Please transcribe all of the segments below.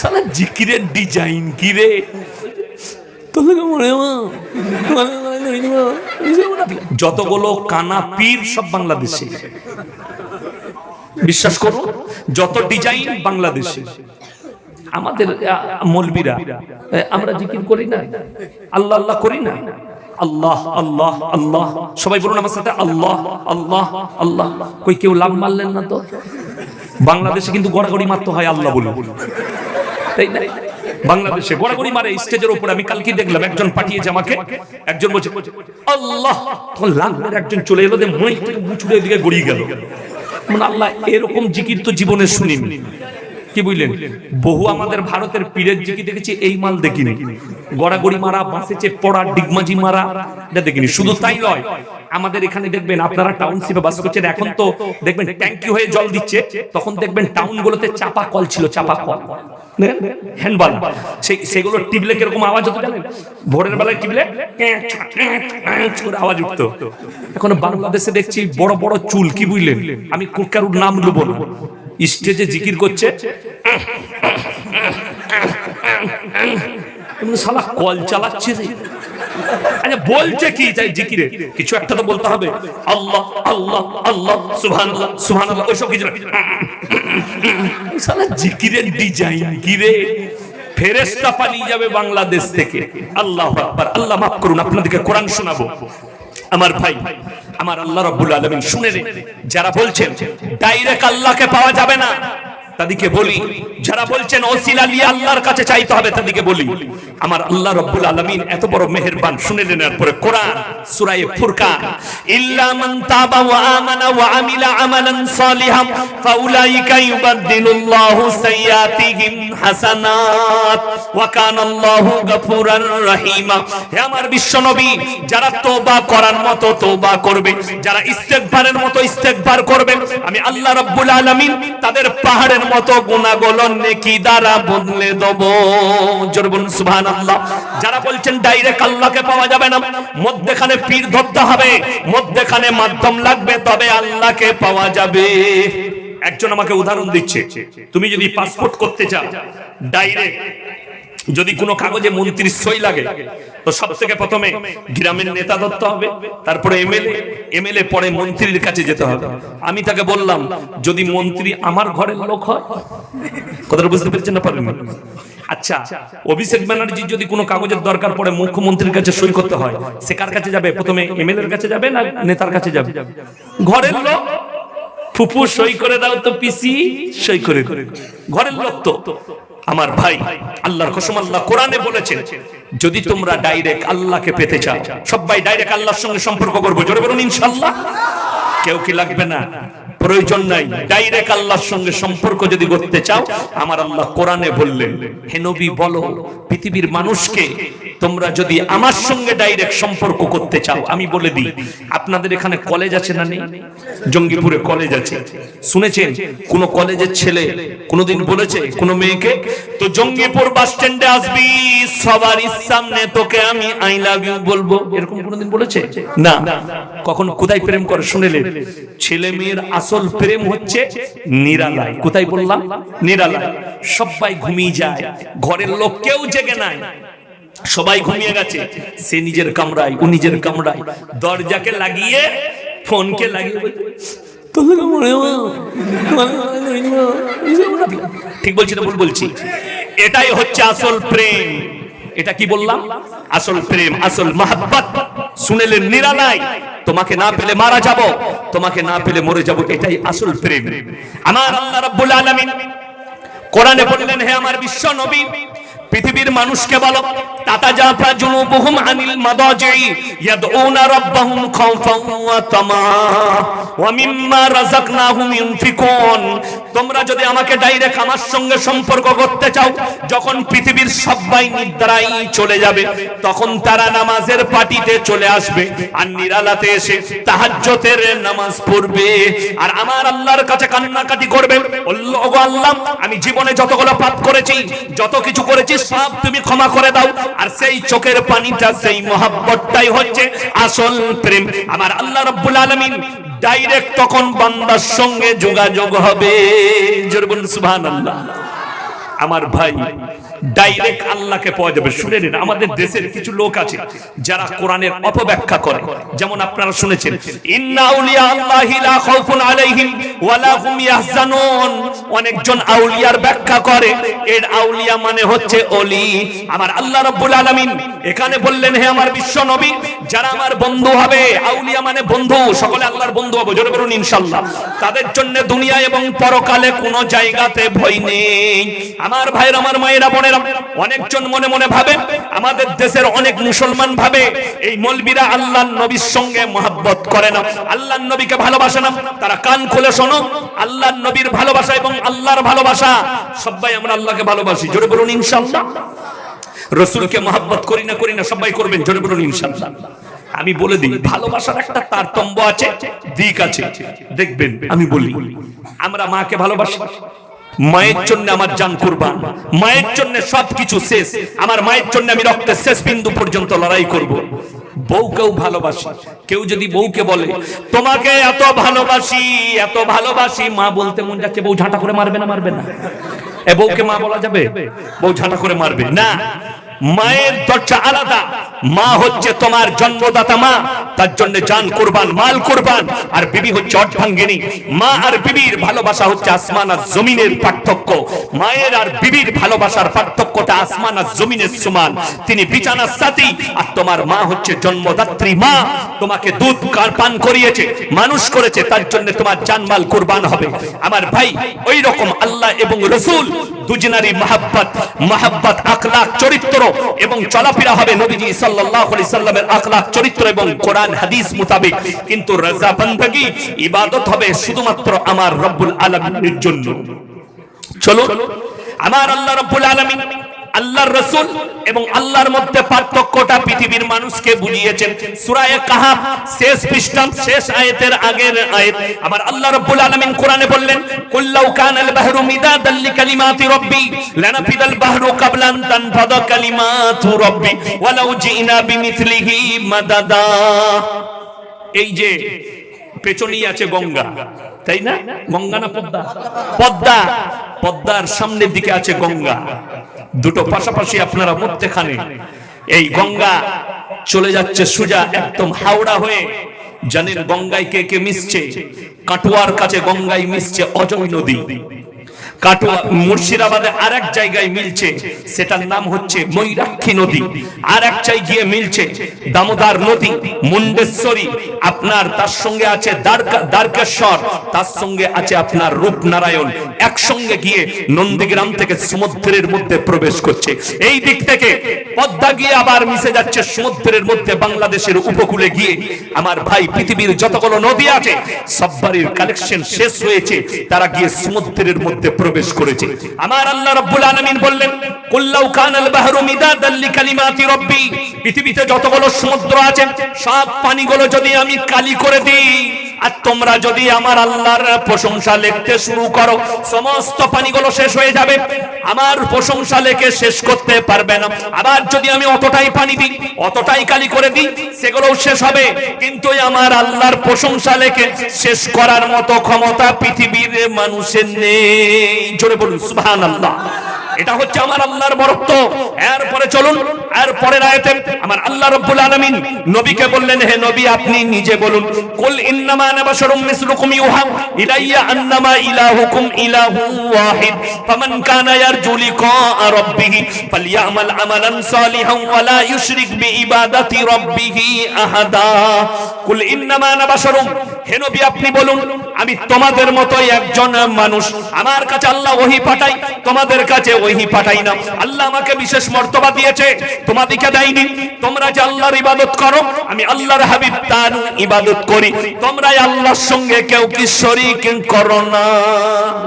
সালা জিকিরের ডিজাইন কি রে তোর লাগে হয় যতগুলো কানা পীর সব বাংলাদেশে। বিশ্বাস করো, যত ডিজাইন বাংলাদেশে। আমাদের মলবিরা আমরা জিকির করি না। আল্লাহ আল্লাহ করি না। আল্লাহ আল্লাহ আল্লাহ। সবাই বলুন আমার সাথে আল্লাহ আল্লাহ আল্লাহ। কই কেউ লাভ মারলেন না তো? বাংলাদেশে কিন্তু গড়াগড়ি মারতে হয়, আল্লাহ বলে তাই না? বাংলাদেশে গড়াগড়ি মারে স্টেজের উপরে আমি কালকে দেখলাম একজন পাঠিয়েছে আমাকে। একজন বলছে, আল্লাহ! তখন মেরে একজন চলে এলো যে মই মুচুড়ে এদিকে গড়িয়ে গেল। মানে আল্লাহ, এরকম জিকির তো জীবনে শুনিনি। কি বুঝলেন? বহু আমাদের ভারতের পীরের জিকি দেখেছি, এই মাল দেখিনি। গড়াগড়ি মারা, বাঁশে চেপ পড়া, ডিগমাজি মারা, এটা দেখিনি। শুধু তাই নয়, আমাদের এখানে দেখবেন আপনারা টাউনশিপে বাস করছেন, এখন তো দেখবেন ট্যাঙ্কি হয়ে জল দিচ্ছে, তখন দেখবেন টাউন গুলোতে চাপা কল ছিল, চাপা কল। হ্যান্ডবাল সেগুলো আওয়াজ ভোরের বেলায় করে আওয়াজ উঠতো। দেখছি বড় বড় চুল, কি বুঝলেন? আমি কারুর নাম নেব না। স্টেজে জিকির করছে। শালা কল চালাচ্ছে আচ্ছা বলছে কি জিকিরে? কিছু একটা তো বলতে হবে। আল্লাহ আল্লাহ আল্লাহ ওইসব কিছু। শালা জিকিরের ডিজাইন ফেরেশতা পালিয়ে যাবে বাংলাদেশ থেকে। আল্লাহ আকবার আল্লাহ মাফ করুন আপনাদেরকে কোরআন শোনাবো। আমার ভাই আমার আল্লাহ রব্বুল আলমিন শুনে যারা বলছেন ডাইরেক্ট আল্লাহকে পাওয়া যাবে না। তাদেরকে বলি, যারা বলছেন ওসিলা নিয়ে আল্লাহর কাছে চাইতে হবে, তাদেরকে বলি, আমার আল্লাহ রব্বুল আলামিন এত বড় মেহেরবান, শুনে নেন এরপরে কোরআন সূরা ফুরকান, ইল্লা মান তাবা ওয়া আমানা ওয়া আমিলা আমালান সালিহান ফাউলাইকা ইউবাদদিলুল্লাহু সাইয়্যাতিহিম হাসানাত, ওয়া কানা আল্লাহু গফুরার রহিমা। হে আমার বিশ্বনবী, যারা তওবা করার মতো তওবা করবে, যারা ইস্তেগফারের মতো ইস্তেগফার করবে, আমি আল্লাহ রাব্বুল আলামিন তাদের পাহাড়ের মতো গুণাগুলো নেকি দ্বারা বদলে দেব। জোর বলুন, সুবহানাল্লাহ। যারা বলছেন ডাইরেক্ট আল্লাহকে পাওয়া যাবে না, মধ্যখানে পীর ধরতে হবে, মধ্যখানে মাধ্যম লাগবে, তবে আল্লাহকে পাওয়া যাবে। একজন আমাকে উদাহরণ দিচ্ছে, তুমি যদি পাসপোর্ট করতে চাও ডাইরেক্ট যদি কোনো কাগজে মন্ত্রীর সই লাগে, তো সব থেকে প্রথমে গ্রামের নেতা ধরতে হবে, তারপরে এমএলএ এমএলএ পরে মন্ত্রীর কাছে যেতে হবে। আমি তাকে বললাম, যদি মন্ত্রী আমার ঘরের লোক হয়, কথাটা বুঝতে পেরেছেন না পারেন আচ্ছা অভিষেক ব্যানার্জি যদি কোনো কাগজের দরকার পড়ে মুখ্যমন্ত্রীর কাছে সই করতে হয়, সে কার কাছে যাবে? প্রথমে এমএলএ এর কাছে যাবে না নেতার কাছে যাবে? ঘরের লোক? ফুফু, সই করে দাও তো, পিসি, সই করে। ঘরের লোক তো? আমার ভাই, আল্লাহর কসম আল্লাহ কোরআনে বলেছেন, যদি তোমরা ডাইরেক্ট আল্লাহকে পেতে চাও, সবাই ডাইরেক্ট আল্লাহর সঙ্গে সম্পর্ক করব। জোরে বলুন ইনশাআল্লাহ কেউ কি লাগবে না? প্রয়োজন নাই। ডাইরেক্ট আল্লাহর সঙ্গে সম্পর্ক যদি করতে চাও, আমার আল্লাহ কোরআনে বললেন, হে নবী বলো, পৃথিবীর মানুষকে তোমরা যদি আমার সঙ্গে ডাইরেক্ট সম্পর্ক করতে চাও আমি বলে দিই আপনাদের এখানে কলেজ আছে না নেই? জঙ্গিপুরে কলেজ আছে। শুনেছেন? কোন কলেজের ছেলে কোনোদিন বলেছে কোন মেয়েকে তো জঙ্গিপুর বাস স্ট্যান্ডে আসবি সবার সামনে তোকে আমি আই লাভ ইউ বলব। এরকম কোনোদিন বলেছে? না। কখন কোথায় প্রেম করে শুনেলেন ছেলে মেয়ের আসল প্রেম হচ্ছে নিরালায়। কোথায় বললাম? নিরালায়। সবাই ঘুমিয়ে যায়। ঘরের লোক কেউ জেগে নাই। সবাই ঘুমিয়ে গেছে। সে নিজের কামরায় ও নিজের কামরায় দরজাকে লাগিয়ে ফোনকে লাগিয়ে বলছে, "তোর লাগে মনে হয়, ঠিক বলছি না বলছি? এটাই হচ্ছে আসল প্রেম। এটা কি বললাম? আসল প্রেম আসল তোমাকে না পেলে মারা যাব তোমাকে না পেলে মরে যাব। এটাই আসল প্রেম। আমার আল্লাহ রাব্বুল আলামিন কোরআনে বললেন হে আমার বিশ্ব নবী পৃথিবীর মানুষকে বলো তোমরা যদি আমাকে ডাইরেক্ট আমার সঙ্গে সম্পর্ক করতে চাও, যখন পৃথিবীর সবাই চলে যাবে, তখন তারা নামাজের পাটিতে চলে আসবে আর নিরালাতে এসে তাহাজ্জতের নামাজ পড়বে। আর আমার আল্লাহর কাছে কান্নাকাটি করবে আল্লাহ আমি জীবনে যতগুলো পাপ করেছি, যত কিছু করেছি, সব তুমি ক্ষমা করে দাও। আর সেই চোখের পানিটা, সেই মহাব্বতটাই হচ্ছে আসল প্রেম। আমার আল্লাহ রাব্বুল আলামিন ডাইরেক্ট তখন বান্দার সঙ্গে যোগাযোগ হবে। জোরে বলুন সুবহানাল্লাহ। আমার ভাই ডাইরেক্ট আল্লাহকে পাওয়া যাবে, শুনে নিন, আমাদের দেশের কিছু লোক আছে যারা কোরআনের অপব্যাখ্যা করে। যেমন আপনারা শুনেছেন, ইন্না আউলিয়া খাউফুন আলাইহিম ইয়াহজানুন। অনেকজন আউলিয়ার ব্যাখ্যা করে, এর আউলিয়া মানে হচ্ছে ওলি আমার আল্লাহ রাব্বুল আলামিন এখানে বললেন, হে আমার বিশ্ব নবী, যারা আমার বন্ধু হবে, আউলিয়া মানে বন্ধু, সকলে আল্লাহর বন্ধু হবে। জোরে বলুন, ইনশাআল্লাহ। তাদের জন্য দুনিয়া এবং পরকালে কোনো জায়গাতে ভয় নেই। আমার ভাইয়ের, আমার মায়েরা বোনেরা অনেকজন মনে মনে ভাবে, আমাদের দেশের অনেক মুসলমান ভাবে, এই মলবিরা আল্লাহর নবীর সঙ্গে মহাব্বত করে না। আল্লাহর নবীকে ভালোবাসে না। তারা কান খুলে শোনো, আল্লাহর নবীর ভালোবাসা এবং আল্লাহর ভালোবাসা, সবাই আমরা আল্লাহকে ভালোবাসি। জোরে বলুন, ইনশাআল্লাহ। রসুলকে মহাব্বত করি না করি না, সবাই করবেন। জোরে বলুন, ইনশাআল্লাহ। আমি বলে দিই, ভালোবাসার একটা তারতম্য আছে, দিক আছে। দেখবেন, আমি বলি, আমরা মাকে ভালোবাসি। মায়ের জন্য আমার জান কুরবান, মায়ের জন্য সবকিছু শেষ, আমার মায়ের জন্য আমি রক্তের শেষ বিন্দু পর্যন্ত লড়াই করব। বউকেও ভালোবাসি, কেউ যদি বউকে বলে, তোমাকে এত ভালোবাসি এত ভালোবাসি, মা বলতে মন যাচ্ছে, বউ ঝাঁটা করে মারবে না মারবে না। এ বউকে মা বলা যাবে? বউ ঝাঁটা করে মারবে। না মায়ের দরজা আলাদা। মা হচ্ছে তোমার জন্মদাতা মা, তার জন্য জান কুরবান, মাল কুরবান, আর বিবি হচ্ছে অর্ধাঙ্গিনী। মা আর বিবির ভালোবাসা হচ্ছে আসমান আর জমিনের পার্থক্য। মায়ের আর বিবির ভালোবাসার পার্থক্যটা আসমান আর জমিনের সমান। তিনি বিছানার সাথী আর তোমার মা হচ্ছে জন্মদাত্রী মা। তোমাকে দুধ কার পান করিয়েছে? মানুষ করেছে, তার জন্য তোমার জানমাল কুরবান হবে। আমার ভাই ওই রকম আল্লাহ এবং রসুল, দুজনারই মাহাব্বত। মাহাব্বত আখলাক চরিত্র এবং চলাফেরা হবে নবীজি সাল্লাল্লাহু আলাইহি সাল্লামের আখলাক চরিত্র এবং কোরআন, হাদিস মোতাবেক। কিন্তু রাজা বান্দাগি, ইবাদত হবে শুধুমাত্র আমার রব্বুল আলামিনের জন্য। চলো আমার আল্লাহ রব্বুল আলামিন আল্লাহর রসুল এবং আল্লাহর মধ্যে পার্থক্যটা পৃথিবীর মানুষকে বুঝিয়েছেন সূরায়ে কাহাফ, শেষ পৃষ্ঠাম শেষ আয়াতের আগের আয়াত। আমার আল্লাহ রাব্বুল আলামিন কোরআনে বললেন কুল্লাউ কানাল বাহরু মিদাদাল লিকালিমাতি রাব্বি, লানাফিদাল বাহরু ক্বাবলা আন তানফাদা কালিমাতু রাব্বি, ওয়ালাউ জিনা বিমিথলিহি মাদাদা। এই যে পেছনেই আছে গঙ্গা, তাই না? গঙ্গা না পদ্মা? পদ্মা, পদ্মার সামনের দিকে আছে গঙ্গা। দুটো পাশাপাশি আপনারা মধ্যেখানে এই গঙ্গা চলে যাচ্ছে সুজা, একদম হাওড়া হয়ে। জানেন গঙ্গায় কে কে মিশছে? কাটুয়ার কাছে গঙ্গায় মিশছে অজয় নদী। কাটোয়া মুর্শিদাবাদে জায়গায় মিলছে। সেটার নাম হচ্ছে নদী। মিলছে নদী, মুন্ডেশ্বরী। আপনার তার সঙ্গে আছে তার সঙ্গে আছে আপনার রূপনারায়ণ। একসঙ্গে গিয়ে নন্দীগ্রাম থেকে সমুদ্রের মধ্যে প্রবেশ করছে। এই দিক থেকে পদ্মা গিয়ে আবার মিশে যাচ্ছে সমুদ্রের মধ্যে বাংলাদেশের উপকূলে গিয়ে। আমার ভাই, পৃথিবীর যতগুলো নদী আছে সববারের কালেকশন শেষ হয়েছে। তারা গিয়ে সমুদ্রের মধ্যে প্রবেশ করেছে। আমার আল্লাহ রব্বুল আলামিন বললেন কুল্লাউ কানাল বাহরু মিদাদাল লিকালিমাতি রব্বি। পৃথিবীতে যতগুলো সমুদ্র আছে, সব পানিগুলো যদি আমি কালি করে দিই আর তোমরা যদি আমার আল্লাহর প্রশংসা লিখতে শুরু করো, সমস্ত পানিগুলো শেষ হয়ে যাবে। আমার প্রশংসা লেখে শেষ করতে পারবে না। আবার যদি আমি অতটাই পানি দিই, অতটাই কালি করে দিই, সেগুলোও শেষ হবে। কিন্তু আমার আল্লাহর প্রশংসা লেখে শেষ করার মতো ক্ষমতা পৃথিবীর মানুষের নেই। জোরে বলুন, সুবহানাল্লাহ। এটা হচ্ছে আমার আল্লাহর বরত্ব। এরপরে চলুন, এরপরের আয়াতে আমার আল্লাহ রাব্বুল আলামিন নবীকে বললেন, হে নবী, আপনি নিজে বলুন, কুল ইন্নামা আনা বাশারুম মিসলুকুম ইউহা, ইলাইয়া আন্নামা ইলাহুকুম ইলাহু ওয়াহিদ, ফামান কানা ইয়ারজু লিকা রাব্বিহ, ফালইয়ামাল আমালান সালিহান ওয়া লা ইউশরিক বিইবাদাতি রাব্বিহ আহাদা। কুল ইন্নামা আনা বাশারুম হে নবী, আপনি বলুন, আমি তোমাদের মতোই একজন মানুষ। আমার কাছে আল্লাহ ওহী পাঠাই, তোমাদের কাছে ওহী পাঠাই না। আল্লাহ আমাকে বিশেষ মর্তবা দিয়েছে তোমাদেরকে দেয়নি। তোমরা যে আল্লাহর ইবাদত করো, আমি আল্লাহর হাবিব তার ইবাদত করি। তোমরা আল্লাহর সঙ্গে কেউ কি শরীক করো না।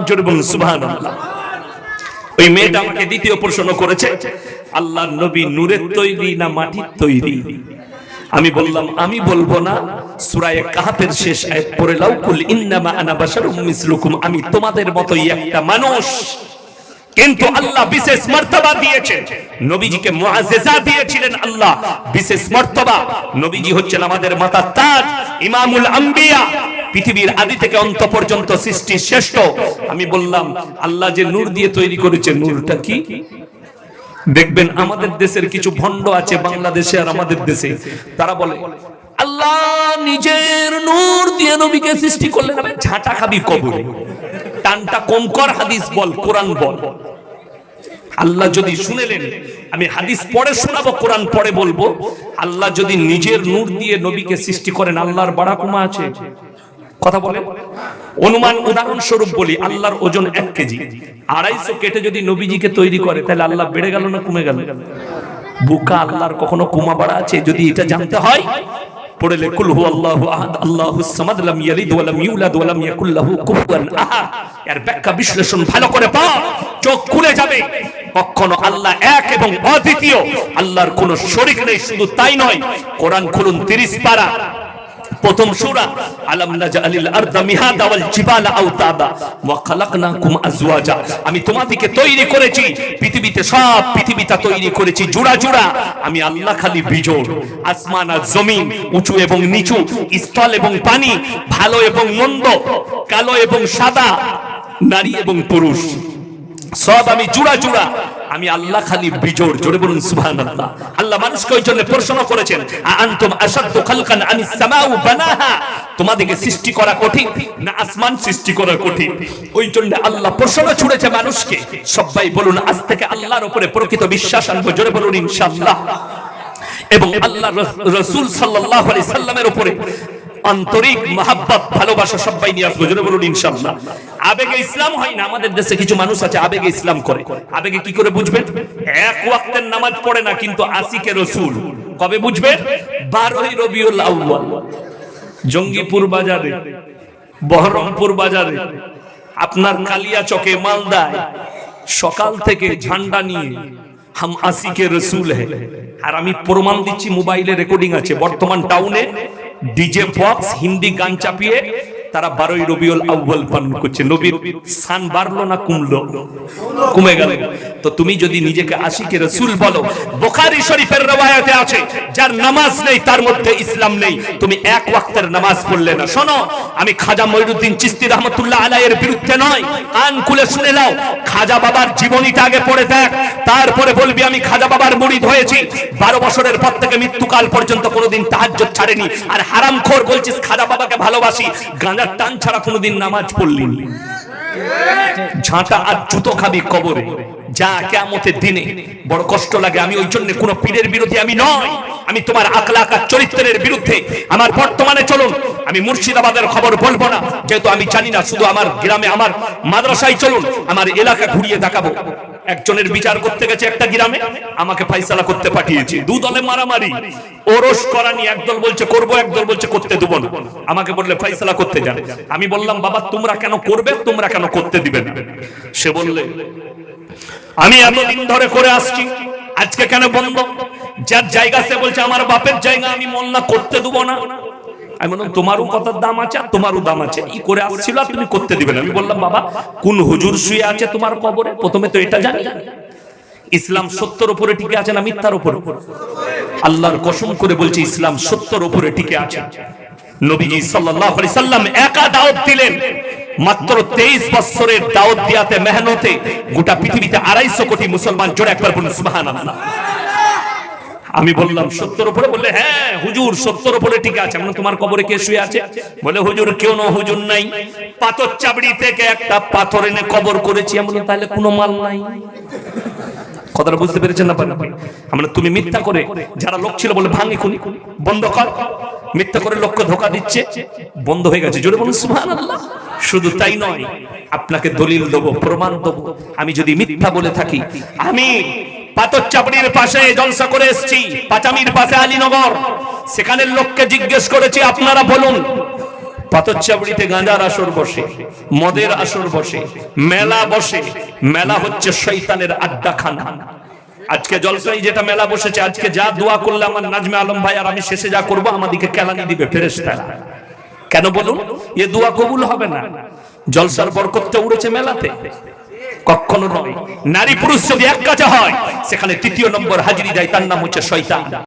জোরে বলুন, সুবহানাল্লাহ। ওই মেয়েটা আমাকে দ্বিতীয় প্রশ্ন করেছে, আল্লাহর নবী নূরের তৈরি না মাটির তৈরি? আমি বললাম, আমি বলব না। সূরায়ে কাহাফের শেষ আয়াত পড়ে লাও, কুল ইন্নামা আনা বাশারুম মিসলুকুম। আমি তোমাদের মতোই একটা মানুষ। কিন্তু আল্লাহ বিশেষ মর্তবা দিয়েছেন নবীজিকে মুআজ্জিজা দিয়েছিলেন আল্লাহ। বিশেষ মর্তবা। নবীজি হচ্ছেন আমাদের মাতা তাজ ইমামুল আম্বিয়া। পৃথিবীর আদি থেকে অন্ত পর্যন্ত সৃষ্টি শ্রেষ্ঠ। আমি বললাম, আল্লাহ যে নূর দিয়ে তৈরি করেছে, নূরটা কি? দেখবেন আমাদের দেশের কিছু ভণ্ড আছে বাংলাদেশে আর আমাদের দেশে। তারা বলে, আল্লাহ নিজের নূর দিয়ে নবীকে সৃষ্টি করলেন আবে ঝাঁটা খাবি কবরে। টানটা কম কর হাদিস বল, কোরআন বল। আল্লাহ যদি শুনেলেন, আমি হাদিস পড়ে শোনাবো, কোরআন পড়ে বলব। আল্লাহ যদি নিজের নূর দিয়ে নবীকে সৃষ্টি করেন, আল্লাহর বাড়াকুমা আছে। কথা বলে? অনুমান উদাহরণস্বরূপ বলি, আল্লাহর ওজন এক কেজি। আড়াইশো কেটে যদি নবীজিকে তৈরি করে, তাহলে আল্লাহ বেড়ে গেল না কমে গেল? বুকা আল্লাহর কখনো কুমা বাড়া আছে? যদি এটা জানতে হয় হু বিশ্লেষণ ভালো করে চোখ যাবে। আল্লাহ এক এবং আল্লাহর কোনো শরীক নেই, শুধু তাই নয়, কোরআন খুলুন 30 পারা। প্রথম সূরা, আলাম নাজআলিল আরদা মিহাদা ওয়াল জিবালা আওতাদা ওয়া খালাকনাকুম আজওয়াজা আমি তোমাদেরকে তৈরি করেছি, পৃথিবীতে সব পৃথিবীটা তৈরি করেছি, জোড়া জোড়া আমি আল্লাহ খালি বিজোড়, আসমান আর জমিন, উঁচু এবং নিচু, স্থল এবং পানি, ভালো এবং মন্দ, কালো এবং সাদা, নারী এবং পুরুষ সব আমি জুড়া জুড়া আমি আল্লাহ খালি বিজোড়, জোরে বলুন সুবহানাল্লাহ। আল্লাহ মানুষকে ওই জন্য প্রশ্ন করেছেন আনতুম আশাদ্দু খালকান আনিস সামাউ বানাহা? তোমাদেরকে সৃষ্টি করা কঠিন, না আসমান সৃষ্টি করা কঠিন? ওই জন্য আল্লাহ প্রশ্ন ছুড়েছে মানুষকে, সবাই বলুন, আজ থেকে আল্লাহর উপরে প্রকৃত বিশ্বাস আনব। জোরে বলুন, ইনশাআল্লাহ। এবং আল্লাহ রসুল সাল্লাল্লাহু আলাইহি সাল্লামের উপরে আন্তরিক মহাব্বত, ভালোবাসা সবাই নিয়ে আসব। জোরে বলুন, ইনশাআল্লাহ। আবেগে ইসলাম হয় না, আমাদের দেশে কিছু মানুষ আছে, আবেগে ইসলাম করে। আবেগে কি করে বুঝবেন? এক ওয়াক্তের নামাজ পড়ে না, কিন্তু আশিকে রসুল। কবে বুঝবেন? বারোই রবিউল আউয়াল। জঙ্গিপুর বাজারে, বহরমপুর বাজারে, আপনার কালিয়া চকে মালদায়, সকাল থেকে ঝান্ডা নিয়ে হাম আসিকে রসুল হ্যাঁ আর আমি প্রমাণ দিচ্ছি, মোবাইলে রেকর্ডিং আছে। বর্তমান টাউনে ডিজে বক্স হিন্দি গান চাপিয়ে তারা বারোই রবিউল আউ্বাল পালন করছে। নবীর সান বাড়লো না কমলো? কমে গেল। তো তুমি যদি নিজেকে আশিকে রসুল বলো, বোখারি শরীফের রবায়াতে আছে, যার নামাজ নেই, তার মধ্যে ইসলাম নেই। তুমি এক ওয়াক্তের নামাজ পড়লে না। শোনো, আমি খাজা মঈনুদ্দিন চিস্তি রহমতুল্লাহ আলাইয়ের বিরুদ্ধে নয়। কান খুলে শুনে নাও, খাজা বাবার জীবনীটা আগে পড়ে দেখ। তারপরে বলবি, আমি খাজা বাবার মুরিদ হয়েছি। বারো বছরের পর থেকে মৃত্যুকাল পর্যন্ত কোনোদিন তাহাজ্জুদ ছাড়েনি। আর হারাম খোর বলছিস, খাজা বাবাকে ভালোবাসি। গাঁজার টান ছাড়া কোনোদিন নামাজ পড়লি ঝাঁটা আর জুতো খাবি কবরে। যা কেমতের দিনে বড় কষ্ট লাগে। আমি ওই জন্য কোন পীরের বিরোধী আমি নয় আমি তোমার আকলাক চরিত্রের বিরুদ্ধে আমার বর্তমানে চলুন। আমি মুর্শিদাবাদের খবর বলব না। যেহেতু আমি জানি না, শুধু আমার গ্রামে, আমার মাদ্রাসায় চলুন। আমার এলাকা ঘুরিয়ে দেখাবো। একজনের বিচার করতে গেছে একটা গ্রামে, আমাকে ফাইসালা করতে পাঠিয়েছে। দু দলে মারামারি, ওরস করানি একদল বলছে, করব। একদল বলছে, করতে দেবো না। আমাকে বললে, ফাইসালা করতে যান। আমি বললাম, বাবা, তোমরা কেন করবে? তোমরা কেন করতে দিবে না? সে বললে, আমি এতদিন ধরে করে আসছি, আজকে কেন বন্ধ? যার জায়গা সে বলছে, আমার বাপের জায়গা, আমি মোল্লা, করতে দেবো না। আমি বললাম, তোমারও কথার দাম আছে আর তোমারও দাম আছে। ই করে আসছিল আর তুমি করতে দিবে না। আমি বললাম, বাবা, কোন হুজুর শুয়ে আছে তোমার কবরে? প্রথমে তো এটা জানি। ইসলাম সত্যর উপরে টিকে আছে না মিথ্যার উপরে? আল্লাহর কসম করে বলছে, ইসলাম সত্যর উপরে টিকে আছে। নবীজি সাল্লাল্লাহু আলাইহি সাল্লাম একা দাওয়াত দিলেন। মাত্র 23 বছরের দাওয়াত দিয়াতে মেহনতে গোটা পৃথিবীতে 250 কোটি মুসলমান জোরে একবার বলুন, সুবহানাল্লাহ। আমি বললাম সত্যর উপরে? বললে হ্যাঁ হুজুর সত্যর উপরে ঠিক আছে। মানে তোমার কবরে কে শুয়ে আছে? বলে হুজুর কেউ না হুজুর নাই। পাথর চাবড়ি থেকে একটা পাথর এনে কবর করেছি। আমি বললাম তাহলে কোনো মাল নাই। কথাটা বুঝতে পেরেছেন না পারেন আমরা তুমি মিথ্যা করে যারা লোক ছিল বলে ভাঙি খুনি বন্ধ কর। মিথ্যা করে লোককে ধোকা দিচ্ছে বন্ধ হয়ে গেছে। জোরে বলুন সুবহানাল্লাহ। শুধু তাই নয় আপনাকে দলিল দেবো প্রমাণ দেবো। আমি যদি মিথ্যা বলে থাকি আমি পাথর পাশে জলসা করে এসেছি। পাচামির পাশে আলীনগর। সেখানের লোককে জিজ্ঞেস করেছি, আপনারা বলুন পাথরচাবড়িতে গাঁজার আসর বসে, মদের আসর বসে, মেলা বসে, মেলা হচ্ছে শৈতানের আড্ডাখানা। আজকে জলসাই যেটা মেলা বসেছে, আজকে যা দোয়া করলে আমার নাজমে আলম ভাই আর আমি শেষে যা করব আমাদেরকে কেলানি দিবে ফেরেশতারা। কেন বলুন? এ দোয়া কবুল হবে না। জলসার বরকতটা উড়েছে মেলাতে। কখনো নয়। নারী পুরুষ যদি এক কাজে হয়, সেখানে তৃতীয় নম্বর হাজিরি দেয়, তার নাম হচ্ছে শয়তান।